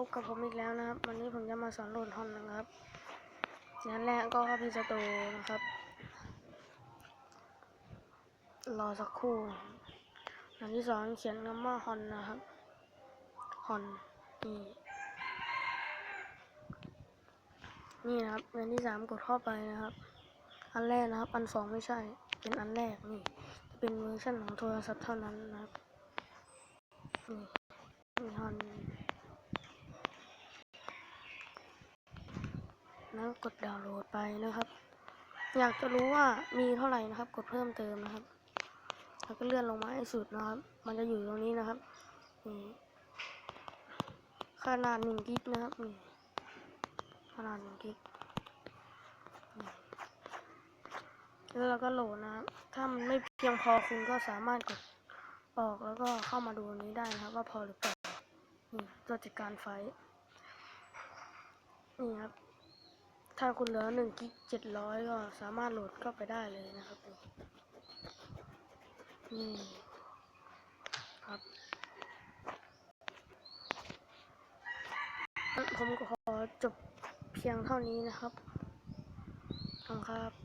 พบกับผมอีกแล้วนะครับ วันนี้ผมจะมาสอนโหลดฮอนนะครับงั้นแรกก็เข้าพีสโตนะครับ รอสักครู่อันที่สองเขียนคำว่าฮอนนะครับฮอนนี่นี่นะครับอันที่สามกดเข้าไปนะครับ อันแรกนะครับ อันสองไม่ใช่ เป็นอันแรกนี่จะเป็นเวอร์ชันของโทรศัพท์เท่านั้นนะครับนี่ฮอน แล้วกดดาวน์โหลดไปนะครับ อยากจะรู้ว่ามีเท่าไหร่นะครับ กดเพิ่มเติมนะครับ แล้วก็เลื่อนลงมาให้สุดนะครับ มันจะอยู่ตรงนี้นะครับนี่ขนาดหนึ่งกิกนะครับนี่ขนาดหนึ่งกิกแล้วเราก็โหลดนะครับ ถ้ามันไม่เพียงพอคุณก็สามารถกดออกแล้วก็เข้ามาดูนี้ได้นะครับ ว่าพอหรือเปล่านี่ตัวจัดการไฟนี่ครับ ถ้าคุณเหลือหนึ่งกิกเจ็ดร้อยก็สามารถโหลดเข้าไปได้เลยนะครับนี่ครับผมขอจบเพียงเท่านี้นะครับขอบคุณครับ